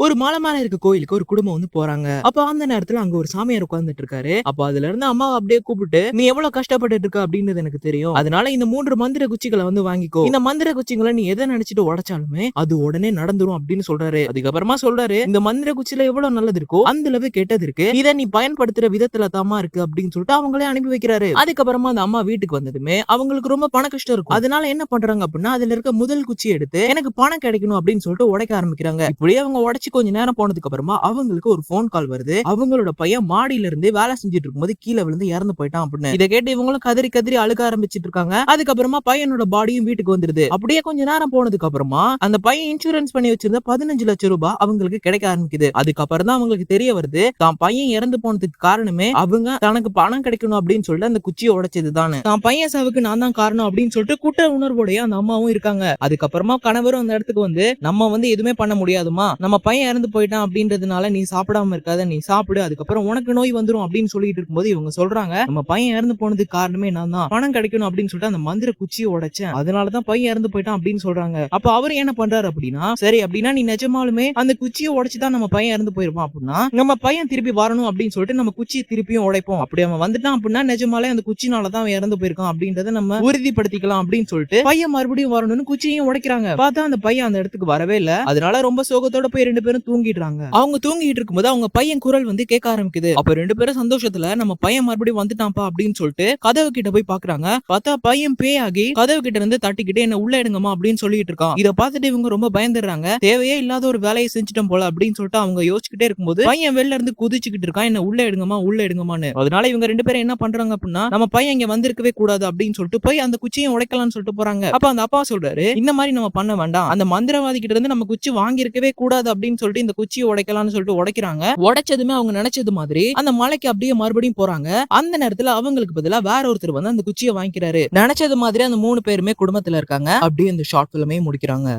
ஒரு மலை மேல இருக்க கோயிலுக்கு ஒரு குடும்பம் வந்து போறாங்க. அப்ப அந்த நேரத்துல அங்க ஒரு சாமியார் உட்கார்ந்துட்டு இருக்காரு அப்ப அதுல இருந்து அம்மா அப்படியே கூப்பிட்டு நீ எவ்வளவு கஷ்டப்பட்டு இருக்க அப்படின்றது எனக்கு தெரியும். அதனால இந்த மூன்று மந்திர குச்சிகளை வந்து வாங்கிக்கோ. இந்த மந்திர குச்சிகளை நீ எதை நினைச்சிட்டு உடைச்சாலுமே அது உடனே நடந்துரும் அப்படின்னு சொல்றாரு. அதுக்கப்புறமா சொல்றாரு இந்த மந்திர குச்சியில எவ்வளவு நல்லது இருக்கோ அந்த அளவு கெட்டது இருக்கு. இதை நீ பயன்படுத்துற விதத்துல தாமா இருக்கு. அப்படின்னு சொல்லிட்டு அவங்களே அனுப்பி வைக்கிறாரு. அதுக்கப்புறமா அந்த அம்மா வீட்டுக்கு வந்ததுமே அவங்களுக்கு ரொம்ப பண கஷ்டம் இருக்கும். அதனால என்ன பண்றாங்க அப்படின்னா அதுல இருக்க முதல் குச்சி எடுத்து எனக்கு பணம் கிடைக்கணும் அப்படின்னு சொல்லிட்டு உடைக்க ஆரம்பிக்கிறாங்க. இப்படியே அவங்க உடைச்சு கொஞ்ச நேரம் போனதுக்கு அப்புறமா அவங்களுக்கு ஒரு ஃபோன் கால் வருது. அவங்களோட பையன் மாடியில இருந்து வேலை செஞ்சுட்டு இருக்கும்போது கீழே விழுந்து இறந்து போயிட்டான் அப்படின்னு. இதை கேட்டு இவங்களும் கதறி கதறி அழுக ஆரம்பிச்சிட்டு இருக்காங்க. அதுக்கப்புறமா பையனோட பாடியும் வீட்டுக்கு வந்துருது. அப்படியே கொஞ்ச நேரம் போனதுக்கு அப்புறமா அந்த பையன் இன்சூரன்ஸ் பண்ணி வச்சிருந்த பதினஞ்சு லட்சம் ரூபாய் அவங்களுக்கு கிடைக்க ஆரம்பிக்குது. அதுக்கப்புறம் தான் அவங்களுக்கு தெரிய வருது தான் பையன் இறந்து போனதுக்கு காரணமே அவங்க தனக்கு பணம் கிடைக்கணும் அப்படின்னு சொல்லிட்டு அந்த குச்சியை உடைச்சது தானே. தான் பையன் சாவுக்கு நான் தான் காரணம் அப்படின்னு சொல்லிட்டு குற்ற உணர்வோடைய அந்த அம்மாவும் இருக்காங்க. அதுக்கப்புறமா கணவரும் அந்த இடத்துக்கு வந்து நம்ம வந்து எதுவுமே பண்ண முடியாதுமா நம்ம பையன் இறந்து போயிட்டான் அப்படின்றதுனால நீ சாப்பிடாம இருக்காத நீ சாப்பிடு அதுக்கப்புறம் உனக்கு நோய் வந்துடும் அப்படின்னு சொல்லிட்டு இருக்கும்போது இவங்க சொல்றாங்க நம்ம பையன் இறந்து போனதுக்கு காரணமே நான் தான். பணம் கிடைக்கணும் அப்படின்னு சொல்லிட்டு அந்த மந்திர குச்சியை உடைச்சேன். அதனாலதான் பையன் இறந்து போயிட்டான் அப்படின்னு சொல்றாங்க. அப்ப அவர் என்ன பண்றாரு அப்படின்னா சரி அப்படின்னா நீ நிஜமாலுமே அந்த குச்சியை உடைச்சுதான் நம்ம பையன் இறந்து போயிருப்பான் அப்படின்னா நம்ம பையன் திருப்பி வரணும் அப்படின்னு சொல்லிட்டு நம்ம குச்சியை திருப்பியும் உடைப்போம். அப்படி அவன் வந்துட்டான் அப்படின்னா நிஜமாலே அந்த குச்சினாலதான் அவன் இறந்து போயிருக்கான் அப்படின்றத நம்ம உறுதிப்படுத்திக்கலாம் அப்படின்னு சொல்லிட்டு பையன் மறுபடியும் வரணும்னு குச்சியையும் உடைக்கிறாங்க. பார்த்தா அந்த பையன் அந்த இடத்துக்கு வரவே இல்ல. அதனால ரொம்ப சோகத்தோட போய் ரெண்டு பேரும் தூங்கிடுறாங்க. அவங்க தூங்கிட்டு இருக்கும்போது அவங்க பையன் குரல் வந்து கேட்க ஆரம்பிக்குது. அப்ப ரெண்டு பேரும் சந்தோஷத்துல நம்ம பையன் மறுபடியும் வந்துட்டான்ப்பா அப்படின்னு சொல்லிட்டு கதவு கிட்ட போய் பாக்குறாங்க. பார்த்தா பையன் பே ஆகி கதவு கிட்ட இருந்து தட்டிக்கிட்டு என்ன உள்ள எடுங்கம்மா அப்படின்னு சொல்லிட்டு இருக்கான். இத பார்த்துட்டு இவங்க ரொம்ப பயந்துடுறாங்க. தேவையே இல்லாத ஒரு வேலையை செஞ்சுட்டோம் போல அப்படின்னு சொல்லிட்டு அவங்க யோசிச்சுட்டே இருக்கும்போது பையன் வெளில இருந்து குதிச்சுக்கிட்டு இருக்கான். என்ன உள்ள எடுங்கம்மா உள்ள எடுங்கம்மான்னு. அதனால இவங்க ரெண்டு பேரும் என்ன பண்றாங்க அப்படின்னா நம்ம பையன் இங்க வந்திருக்கவே கூடாது அப்படின்னு சொல்லிட்டு போய் அந்த குச்சியை உடைக்கலாம்னு சொல்லிட்டு போறாங்க. அப்ப அந்த அப்பா சொல்றாரு இந்த மாதிரி நம்ம பண்ண வேண்டாம். அந்த மந்திரவாதி கிட்ட இருந்து நம்ம குச்சி வாங்கியிருக்கவே கூடாது அப்படின்னு அப்படின்னு சொல்லிட்டு இந்த குச்சியை உடைக்கலாம்னு சொல்லிட்டு உடைக்கிறாங்க. உடைச்சதுமே அவங்க நினைச்சது மாதிரி அந்த மலைக்கு அப்படியே மறுபடியும் போறாங்க. அந்த நேரத்துல அவங்களுக்கு பதிலா வேற ஒருத்தர் வந்து அந்த குச்சியை வாங்கிக்கிறாரு. நினைச்சது மாதிரி அந்த மூணு பேருமே குடும்பத்துல இருக்காங்க. அப்படியே இந்த ஷார்ட் பிலிமே முடிக்கிறாங்க.